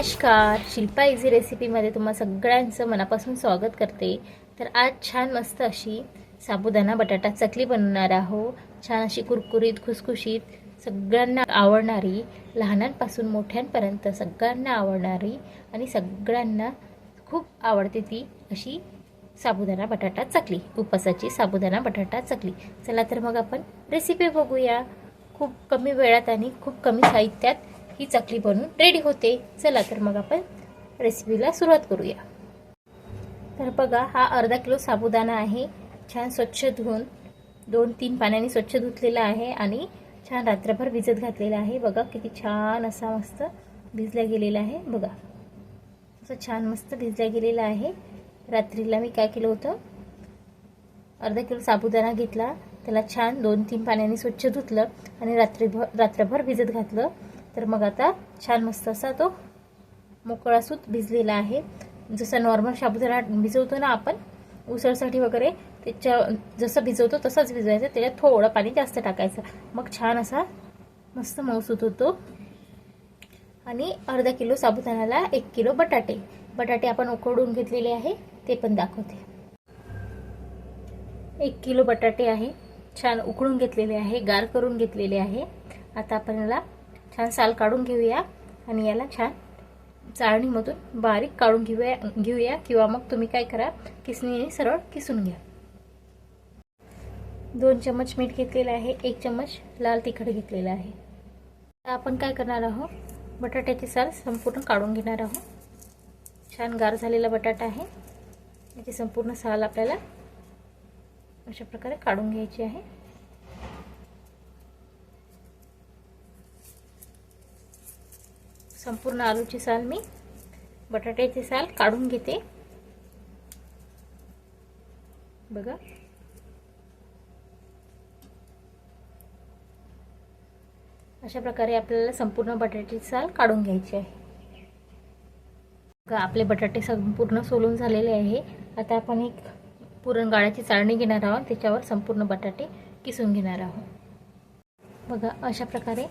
नमस्कार शिल्पा इझी रेसिपीमध्ये तुम्हा सगळ्यांचं मनापासून स्वागत करते. तर आज छान मस्त अशी साबुदाणा बटाटा चकली बनवणार आहो. छान अशी कुरकुरीत खुसखुशीत सगळ्यांना आवडणारी लहानांपासून मोठ्यांपर्यंत सगळ्यांना आवडणारी आणि सगळ्यांना खूप आवडते ती अशी साबुदाणा बटाटा चकली उपासाची साबुदाणा बटाटा चकली. चला तर मग आपण रेसिपी बघूया. खूप कमी वेळात आणि खूप कमी साहित्यात ही चकली बनवून रेडी होते. चला तर मग आपण रेसिपीला सुरुवात करूया. तर बघा हा अर्धा किलो साबुदाणा आहे. छान स्वच्छ धुवून दोन तीन पाण्याने स्वच्छ धुतलेला आहे आणि छान रात्रभर भिजत घातलेला आहे. बघा किती छान असा मस्त भिजला गेलेला आहे. बघा असं छान मस्त भिजला गेलेला आहे. रात्रीला मी काय केलं होतं? अर्धा किलो साबुदाणा घेतला. त्याला छान दोन तीन पाण्याने स्वच्छ धुतलं आणि रात्रीभर रात्रभर भिजत घातलं. तर मग आता छान मस्त असा तो मोकळा सूत भिजलेला आहे. जसा नॉर्मल साबुदाणा भिजवतो ना आपण उसळसाठी वगैरे त्याच्या जसं भिजवतो तसंच भिजवायचं त्याच्यात थोडं पाणी जास्त टाकायचं. मग छान असा मस्त मऊसूत होतो. आणि अर्धा किलो साबुदाण्याला एक किलो बटाटे. बटाटे आपण उकडून घेतलेले आहे ते पण दाखवते. एक किलो बटाटे आहे छान उकळून घेतलेले आहे गार करून घेतलेले आहे. आता आपण याला छान साल काढून घेऊया आणि याला छान चाळणीमधून बारीक काढून घेऊया घेऊया किंवा मग तुम्ही काय करा किसणीने सरळ किसून घ्या. दोन चम्मच मीठ घेतलेलं आहे एक चम्मच लाल तिखट घेतलेलं आहे. आता आपण काय करणार आहोत? बटाट्याची साल संपूर्ण काढून घेणार आहोत. छान गार झालेला बटाटा आहे. याची संपूर्ण साल आपल्याला अशा प्रकारे काढून घ्यायची आहे. संपूर्ण आलूची साल मी बटाट्याची साल काढून घेते. बघा. अशा प्रकारे आपल्याला संपूर्ण बटाट्याची साल काढून घ्यायची आहे. बघा आपले बटाटे संपूर्ण सोलून झालेले आहे. आता आपण एक पुरणगाळ्याची चाळणी घेणार आहोत. त्याच्यावर संपूर्ण बटाटे किसून घेणार आहोत. बघा अशा प्रकारे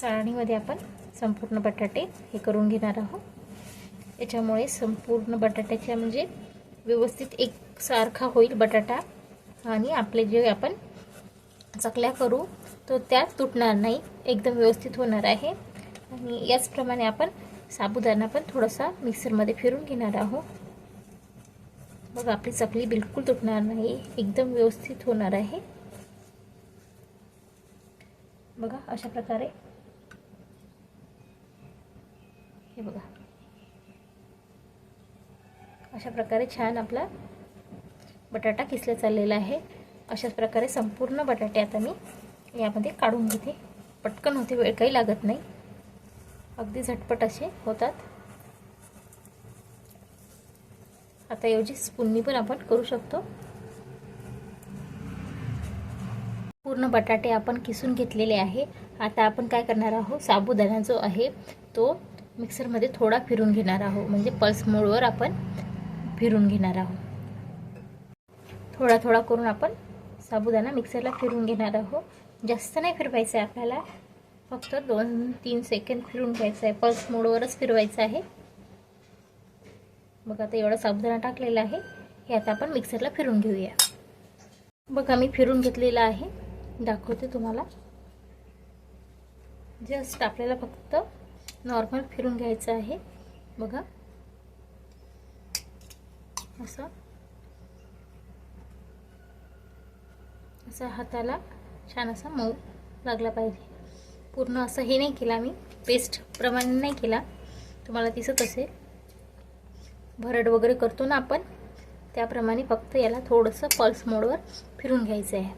चाळणीमध्ये आपण संपूर्ण बटाटे हे करून घेणार आहोत. याच्यामुळे संपूर्ण बटाट्याच्या म्हणजे व्यवस्थित एक सारखा होईल बटाटा. आणि आपले जे आपण चकल्या करू तो त्या तुटणार नाही. एकदम व्यवस्थित होणार आहे. आणि याचप्रमाणे आपण साबुदाणा पण थोडासा मिक्सरमध्ये फिरून घेणार आहोत. मग आपली चकली बिलकुल तुटणार नाही. एकदम व्यवस्थित होणार आहे. बघा अशा प्रकारे हे बघा. अशा प्रकारे छान आपला बटाटा किसला चाललेला आहे. अशाच प्रकारे संपूर्ण बटाटे आता मी यामध्ये काढून घेते. पटकन होते वेळ काही लागत नाही. अगदी झटपट असे होतात. आता ऐवजी स्पूननी पण आपण करू शकतो. पूर्ण बटाटे आपण किसून घेतलेले आहे. आता आपण काय करणार आहोत? साबुदाणा जो आहे तो मिक्सरमध्ये थोडा फिरून घेणार आहोत. म्हणजे पल्स मोडवर आपण फिरून घेणार आहोत. थोडा थोडा करून आपण साबुदाणा मिक्सरला फिरून घेणार आहोत. जास्त नाही फिरवायचं आहे आपल्याला. फक्त दोन तीन सेकंद फिरून घ्यायचं आहे. पल्स मोडवरच फिरवायचं आहे. बघा आता एवढा साबुदाणा टाकलेला आहे. हे आता आपण मिक्सरला फिरून घेऊया. बघा मी फिरून घेतलेलं आहे. दाखवते तुम्हाला. जस्ट आपल्याला फक्त नॉर्मल फिरून घ्यायचं आहे. बघा. असं. असं हाताला छान असा मऊ लागला पाहिजे. पूर्ण असं हे नाही केला मी पेस्टप्रमाणे नाही केला. तुम्हाला दिसत असेल. भरड वगैरे करतो ना आपण त्याप्रमाणे फक्त याला थोडंसं पल्स मोडवर फिरून घ्यायचं आहे.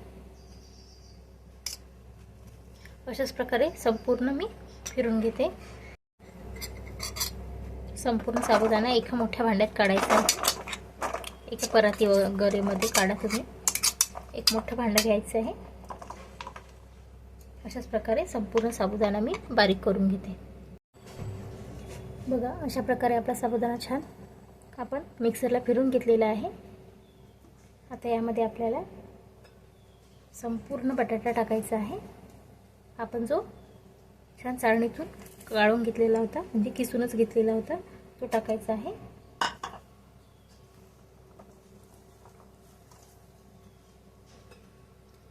अशाच प्रकारे संपूर्ण मी फिरून घेते. संपूर्ण साबुदाणा एका मोठ्या भांड्यात काढायचा. आहे एका पराती वगैरेमध्ये काढा तुम्ही. एक मोठं भांडं घ्यायचं आहे. अशाच प्रकारे संपूर्ण साबुदाणा मी बारीक करून घेते. बघा अशा प्रकारे आपला साबुदाणा छान आपण मिक्सरला फिरून घेतलेला आहे. आता यामध्ये आपल्याला संपूर्ण बटाटा टाकायचा आहे. आपण जो छान चाळणीतून गाळून घेतलेला होता म्हणजे किसूनच घेतलेला होता तो टाकायचा आहे.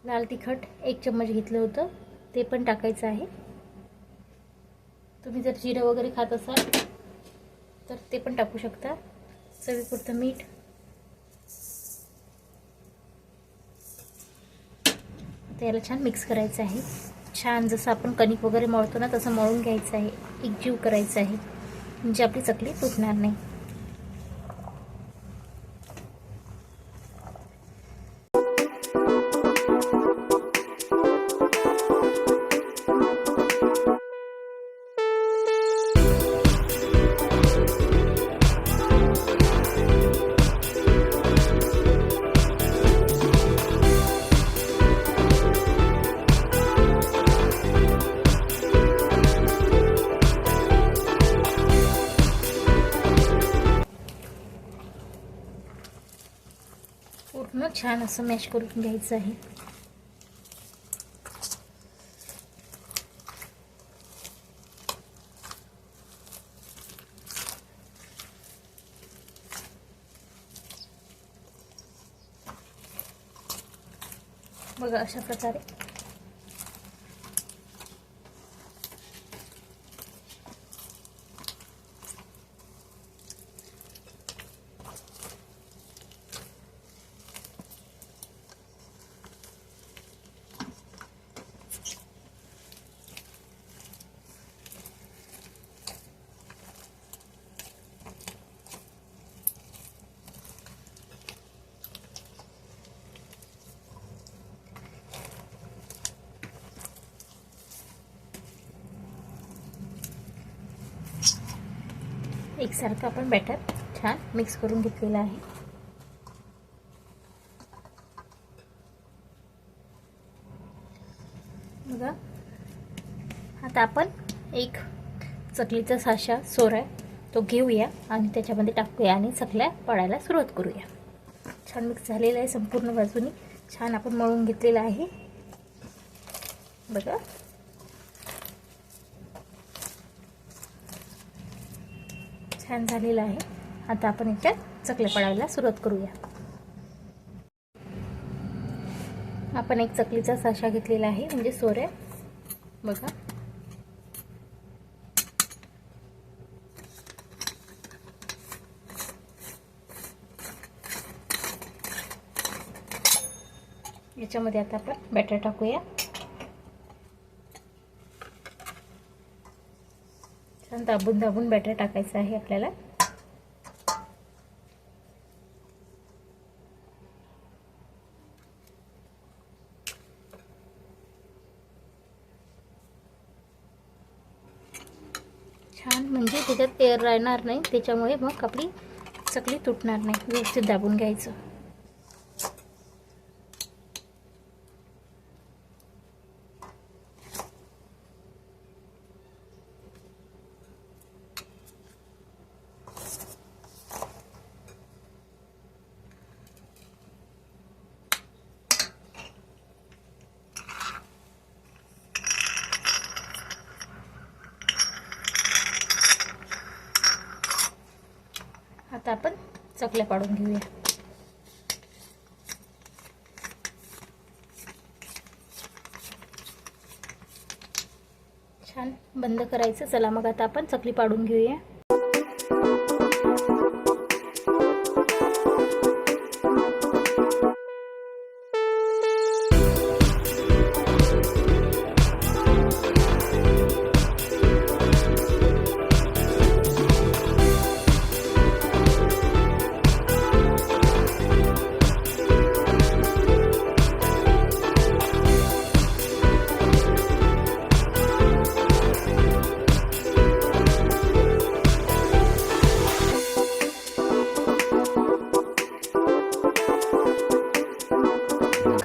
लाल तिखट एक चम्मच घेतलं होतं ते पण टाकायचं आहे. तुम्ही जर जिरं वगैरे खात असाल तर ते पण टाकू शकता. चवीपुरतं मीठ. त्याला याला छान मिक्स करायचं आहे. छान जसं आपण कणिक वगैरे मळतो ना तसं मळून घ्यायचं आहे. एकजीव करायचं आहे. म्हणजे आपली चकली तुटणार नाही. छान असं मॅश करून घ्यायचं आहे. बघा अशा प्रकारे. एकसारखं आपण बॅटर छान मिक्स करून घेतलेलं आहे. बघा. आता आपण एक चकलीचा साशा सोरा आहे तो घेऊया आणि त्याच्यामध्ये टाकूया आणि चकल्या पडायला सुरुवात करूया. छान मिक्स झालेलं आहे संपूर्ण बाजूनी. छान आपण मळून घेतलेलं आहे. बघा. छान झालेलं आहे. आता आपण याच्यात चकले पडायला सुरुवात करूया. आपण एक चकलीचा साशा घेतलेला आहे म्हणजे सोऱ्या बघा. याच्यामध्ये आता आपण बॅटर टाकूया. छान दाबून दाबून बॅटर टाकायचं आहे आपल्याला. छान म्हणजे त्याच्यात एअर राहणार नाही त्याच्यामुळे मग आपली चकली तुटणार नाही व्यवस्थित दाबून घ्यायचं. आता आपण चकल्या पाडून घेऊया. छान बंद करायचं. चला मग आता आपण चकली पाडून घेऊया.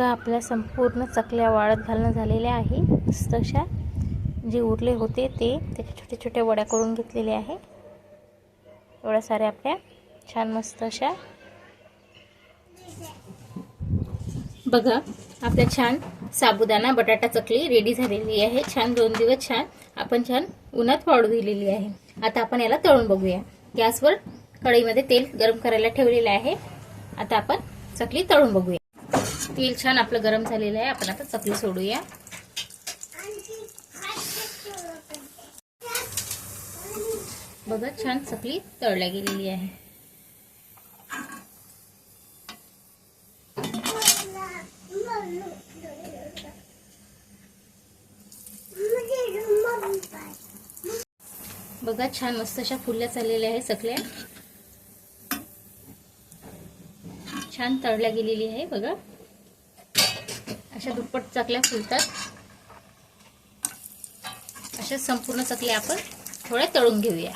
बघा आपल्या संपूर्ण चकल्या वाळत घालणं झालेल्या आहे. तशा जे उरले होते ते त्याच्या छोट्या छोट्या वड्या करून घेतलेले आहे. एवढ्या साऱ्या आपल्या छान मस्त अशा. बघा आपल्या छान साबुदाणा बटाटा चकली रेडी झालेली आहे. छान दोन दिवस छान आपण छान उन्हात वाळू दिलेली आहे. आता आपण याला तळून बघूया. गॅसवर कढईमध्ये तेल गरम करायला ठेवलेलं आहे. आता आपण चकली तळून बघूया. तेल छान आपलं गरम झालेलं आहे. आपण आता चकली सोडूया. बघा छान चकली तळल्या गेलेली आहे. बघा छान मस्त अशा फुलल्या चाललेल्या आहे चकल्या छान तळल्या गेलेली आहे बघा. अशा दुप्पट चकल्या फुलतात. अशा संपूर्ण चकल्या आपण थोड्या तळून घेऊया.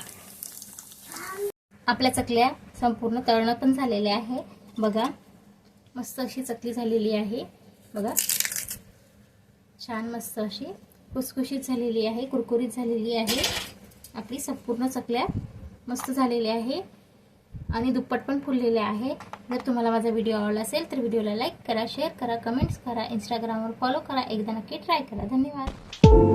आपल्या चकल्या संपूर्ण तळणं पण झालेल्या आहे बघा मस्त अशी चकली झालेली आहे. बघा छान मस्त अशी खुसखुशीत झालेली आहे कुरकुरीत झालेली आहे. आपली संपूर्ण चकल्या मस्त झालेल्या आहे आणि दुप्पट पण फुललेले आहे. जर तुम्हाला माझा व्हिडिओ आवडला असेल तर व्हिडिओला लाईक करा शेअर करा कमेंट्स करा इंस्टाग्रामवर फॉलो करा. एकदा नक्की ट्राय करा. धन्यवाद.